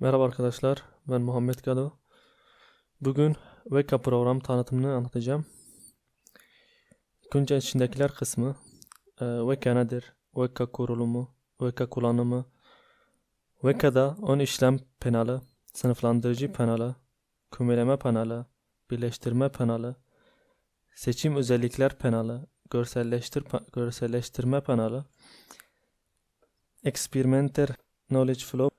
Merhaba arkadaşlar, ben Muhammed Gado. Bugün Weka program tanıtımını anlatacağım. Önce içindekiler kısmı. Ee, Weka nedir? Weka kurulumu, Weka kullanımı. Weka'da ön işlem paneli, sınıflandırıcı paneli, kümeleme paneli, birleştirme paneli, seçim özellikler paneli, görselleştir görselleştirme paneli, experimenter knowledge flow,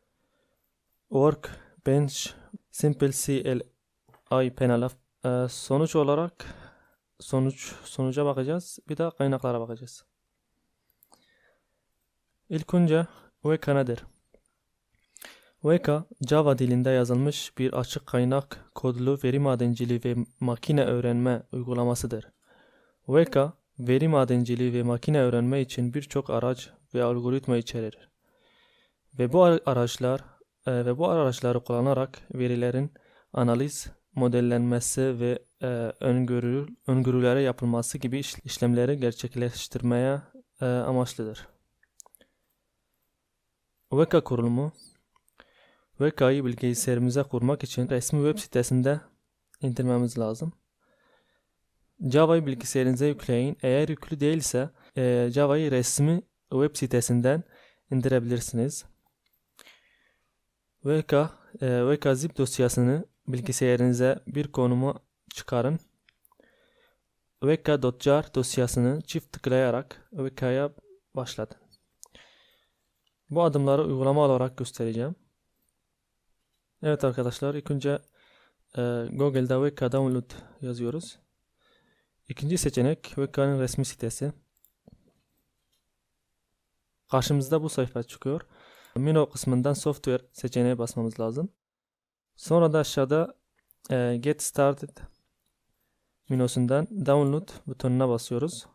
Workbench Simple CLI panel Ee, sonuç olarak sonuç sonuca bakacağız. Bir de kaynaklara bakacağız. İlk önce Weka nedir? Weka Java dilinde yazılmış bir açık kaynak kodlu veri madenciliği ve makine öğrenme uygulamasıdır. Weka veri madenciliği ve makine öğrenme için birçok araç ve algoritma içerir. Ve bu ara- araçlar e, ve bu araçları kullanarak verilerin analiz, modellenmesi ve e, öngörü, öngörülere yapılması gibi iş- işlemleri gerçekleştirmeye e, amaçlıdır. Weka kurulumu Weka'yı bilgisayarımıza kurmak için resmi web sitesinde indirmemiz lazım. Java'yı bilgisayarınıza yükleyin. Eğer yüklü değilse e, Java'yı resmi web sitesinden indirebilirsiniz. VK, e, VK zip dosyasını bilgisayarınıza bir konuma çıkarın. VK.jar dosyasını çift tıklayarak VK'ya başlatın. Bu adımları uygulama olarak göstereceğim. Evet arkadaşlar ilk önce e, Google'da VK download yazıyoruz. İkinci seçenek VK'nın resmi sitesi. Karşımızda bu sayfa çıkıyor. Mino kısmından software seçeneğe basmamız lazım. Sonra da aşağıda e, get started menüsünden download butonuna basıyoruz.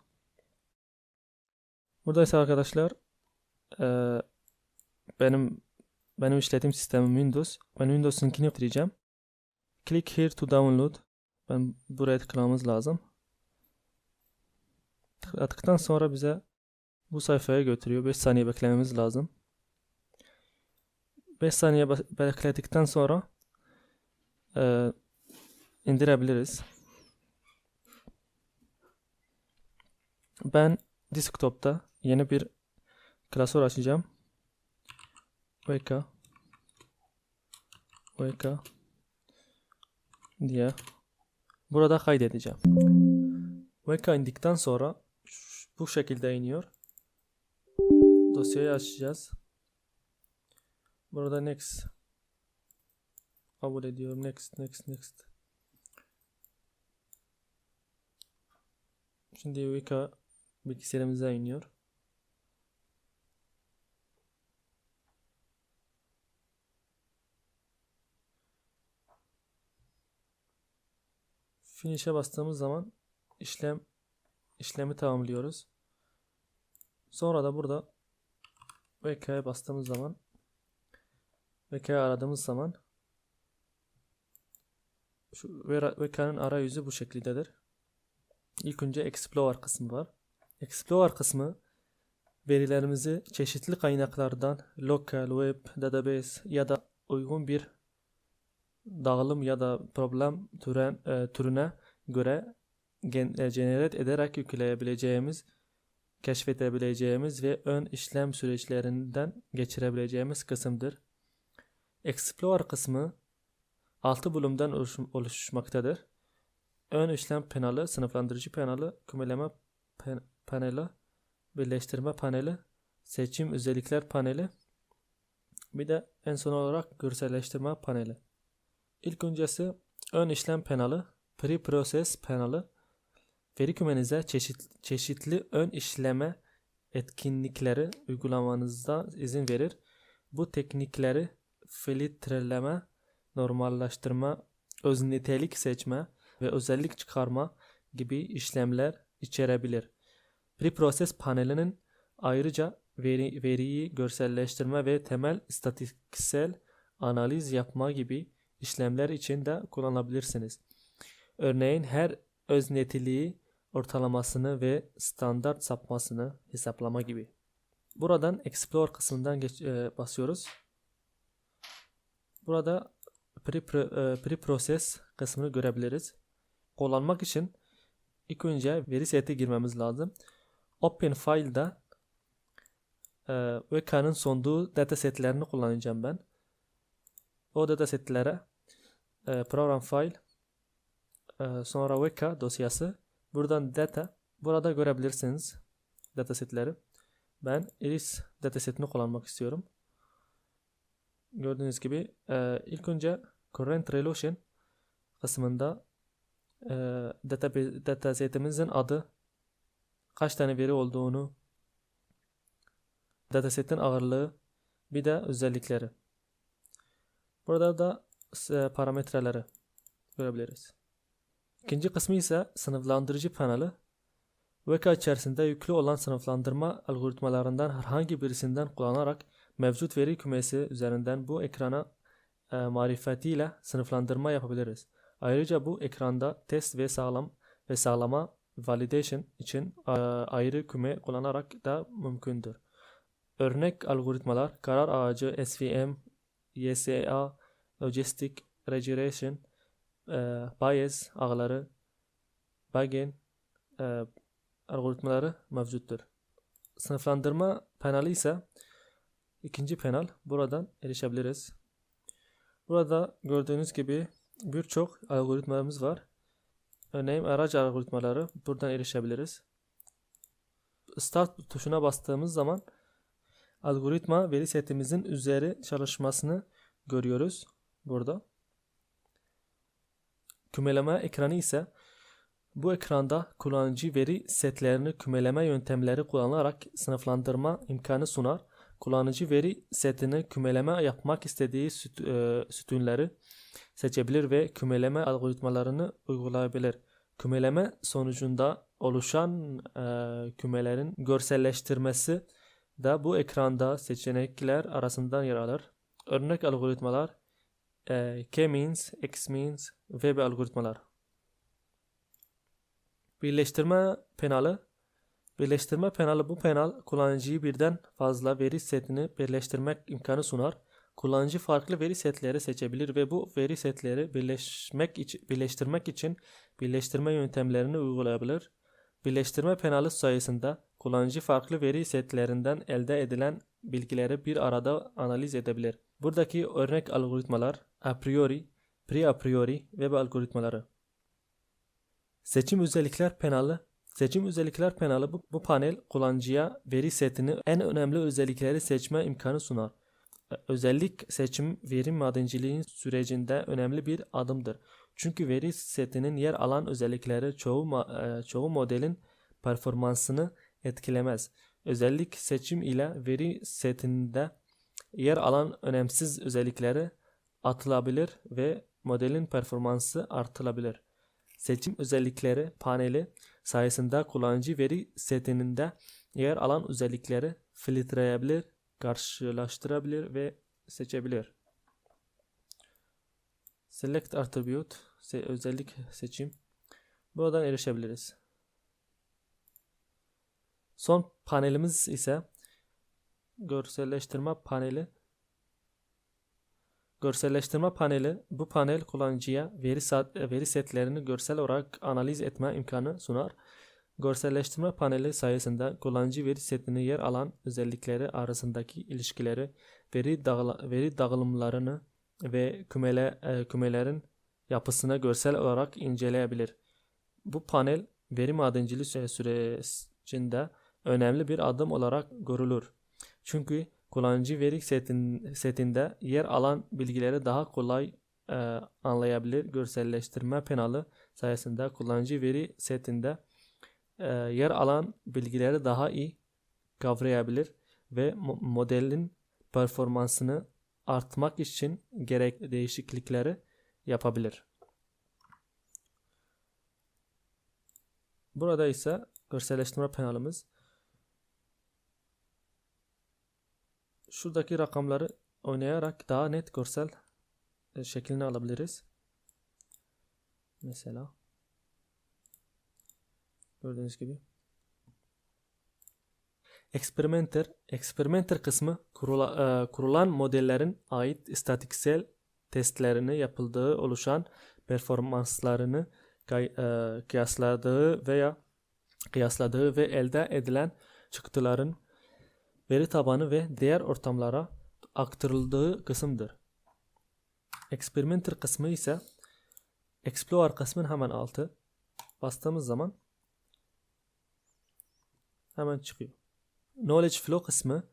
Burada ise arkadaşlar e, benim benim işletim sistemim Windows. Ben Windows'unkini bitireceğim. Click here to download. Ben buraya tıklamamız lazım. Tıkladıktan sonra bize bu sayfaya götürüyor. 5 saniye beklememiz lazım. 5 saniye bekledikten sonra e, indirebiliriz. Ben desktop'ta yeni bir klasör açacağım. VK VK diye burada kaydedeceğim. VK indikten sonra bu şekilde iniyor. Dosyayı açacağız. Burada next kabul ediyorum. Next, next, next. Şimdi Wika bilgisayarımıza iniyor. Finish'e bastığımız zaman işlem işlemi tamamlıyoruz. Sonra da burada Wika'ya bastığımız zaman Wika'yı aradığımız zaman şu Wika'nın arayüzü bu şekildedir. İlk önce Explorer kısmı var. Explorer kısmı verilerimizi çeşitli kaynaklardan local, web, database ya da uygun bir dağılım ya da problem türen, e, türüne göre e, generate ederek yükleyebileceğimiz, keşfedebileceğimiz ve ön işlem süreçlerinden geçirebileceğimiz kısımdır. Explorer kısmı 6 bölümden oluş- oluşmaktadır. Ön işlem paneli, sınıflandırıcı paneli, kümeleme pan- paneli, birleştirme paneli, seçim özellikler paneli, bir de en son olarak görselleştirme paneli. İlk öncesi ön işlem paneli, pre-process paneli, veri kümenize çeşit, çeşitli ön işleme etkinlikleri uygulamanızda izin verir. Bu teknikleri filtreleme, normallaştırma, öz nitelik seçme ve özellik çıkarma gibi işlemler içerebilir. Preprocess panelinin ayrıca veri, veriyi görselleştirme ve temel istatistiksel analiz yapma gibi işlemler için de kullanabilirsiniz. Örneğin her öznetiliği ortalamasını ve standart sapmasını hesaplama gibi. Buradan Explore kısmından geç, e, basıyoruz. Burada pre, pre process kısmını görebiliriz. Kullanmak için ilk önce veri seti girmemiz lazım. Open file'da e, VK'nın sunduğu datasetlerini kullanacağım ben. O datasetlere e, program file e, sonra VK dosyası buradan data burada görebilirsiniz datasetleri. Ben iris datasetini kullanmak istiyorum. Gördüğünüz gibi e, ilk önce current relation kısmında e, data, datasetimizin adı kaç tane veri olduğunu datasetin ağırlığı bir de özellikleri. Burada da e, parametreleri görebiliriz. İkinci kısmı ise sınıflandırıcı paneli. VK içerisinde yüklü olan sınıflandırma algoritmalarından herhangi birisinden kullanarak mevcut veri kümesi üzerinden bu ekrana e, marifetiyle sınıflandırma yapabiliriz. Ayrıca bu ekranda test ve sağlam ve sağlama validation için e, ayrı küme kullanarak da mümkündür. Örnek algoritmalar karar ağacı, SVM, YSA, Logistic Regression, e, Bayes ağları, Bayesian e, algoritmaları mevcuttur. Sınıflandırma paneli ise ikinci panel. Buradan erişebiliriz. Burada gördüğünüz gibi birçok algoritmalarımız var. Örneğin araç algoritmaları buradan erişebiliriz. Start tuşuna bastığımız zaman algoritma veri setimizin üzeri çalışmasını görüyoruz burada. Kümeleme ekranı ise bu ekranda kullanıcı veri setlerini kümeleme yöntemleri kullanarak sınıflandırma imkanı sunar. Kullanıcı veri setini kümeleme yapmak istediği süt, e, sütunları seçebilir ve kümeleme algoritmalarını uygulayabilir. Kümeleme sonucunda oluşan e, kümelerin görselleştirmesi da bu ekranda seçenekler arasından yer alır. Örnek algoritmalar e, K-means, X-means, web algoritmalar. Birleştirme penali Birleştirme penali bu penal kullanıcıyı birden fazla veri setini birleştirmek imkanı sunar. Kullanıcı farklı veri setleri seçebilir ve bu veri setleri birleşmek için, birleştirmek için birleştirme yöntemlerini uygulayabilir. Birleştirme penali sayesinde kullanıcı farklı veri setlerinden elde edilen bilgileri bir arada analiz edebilir. Buradaki örnek algoritmalar a priori, pre a priori web algoritmaları. Seçim özellikler penali Seçim özellikler paneli bu, bu panel kullanıcıya veri setini en önemli özellikleri seçme imkanı sunar. Özellik seçim veri madenciliğin sürecinde önemli bir adımdır. Çünkü veri setinin yer alan özellikleri çoğu, e, çoğu modelin performansını etkilemez. Özellik seçim ile veri setinde yer alan önemsiz özellikleri atılabilir ve modelin performansı artırılabilir. Seçim özellikleri paneli sayesinde kullanıcı veri setinde yer alan özellikleri filtreleyebilir, karşılaştırabilir ve seçebilir. Select Attribute özellik seçim. Buradan erişebiliriz. Son panelimiz ise görselleştirme paneli. Görselleştirme paneli bu panel kullanıcıya veri, set, veri setlerini görsel olarak analiz etme imkanı sunar. Görselleştirme paneli sayesinde kullanıcı veri setini yer alan özellikleri arasındaki ilişkileri, veri, dağıl veri dağılımlarını ve kümele, e, kümelerin yapısını görsel olarak inceleyebilir. Bu panel veri madenciliği sürecinde önemli bir adım olarak görülür. Çünkü kullanıcı veri setin, setinde yer alan bilgileri daha kolay e, anlayabilir. Görselleştirme paneli sayesinde kullanıcı veri setinde e, yer alan bilgileri daha iyi kavrayabilir ve modelin performansını artmak için gerek değişiklikleri yapabilir. Burada ise görselleştirme panelimiz şuradaki rakamları oynayarak daha net görsel e, şeklini alabiliriz. Mesela gördüğünüz gibi. Experimenter, experimenter kısmı kurula, e, kurulan modellerin ait istatistiksel testlerini yapıldığı oluşan performanslarını gay- e, kıyasladığı veya kıyasladığı ve elde edilen çıktıların veri tabanı ve diğer ortamlara aktarıldığı kısımdır. Experimenter kısmı ise Explorer kısmın hemen altı. Bastığımız zaman hemen çıkıyor. Knowledge Flow kısmı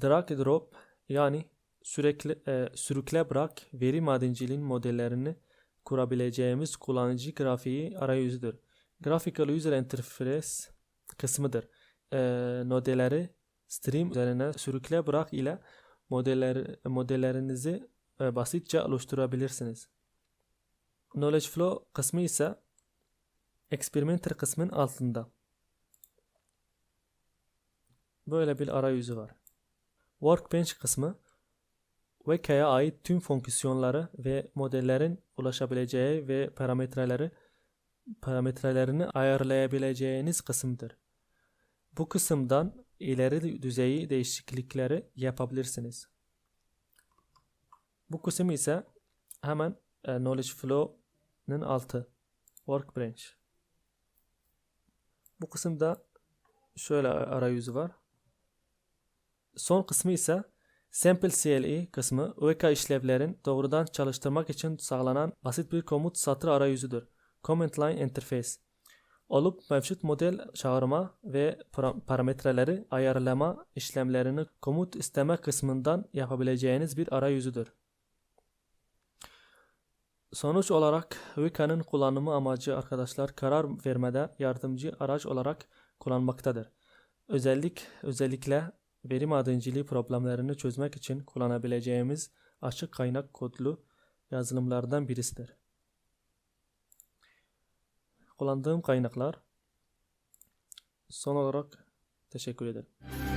drag and drop yani sürekli e, sürükle bırak veri madenciliğin modellerini kurabileceğimiz kullanıcı grafiği arayüzüdür. Graphical User Interface kısmıdır. E, modelleri stream üzerine sürükle bırak ile modeller, modellerinizi e, basitçe oluşturabilirsiniz. Knowledge Flow kısmı ise Experimenter kısmın altında. Böyle bir arayüzü var. Workbench kısmı Weka'ya ait tüm fonksiyonları ve modellerin ulaşabileceği ve parametreleri parametrelerini ayarlayabileceğiniz kısımdır. Bu kısımdan ileri düzeyi değişiklikleri yapabilirsiniz. Bu kısım ise hemen e, Knowledge Flow'nun altı. Workbench. Bu kısımda şöyle arayüzü var. Son kısmı ise Sample CLI kısmı UEK işlevlerin doğrudan çalıştırmak için sağlanan basit bir komut satır arayüzüdür. Command Line Interface olup mevcut model çağırma ve para- parametreleri ayarlama işlemlerini komut isteme kısmından yapabileceğiniz bir arayüzüdür. Sonuç olarak Wika'nın kullanımı amacı arkadaşlar karar vermede yardımcı araç olarak kullanmaktadır. Özellik özellikle veri madenciliği problemlerini çözmek için kullanabileceğimiz açık kaynak kodlu yazılımlardan birisidir. Kullandığım kaynaklar son olarak teşekkür ederim.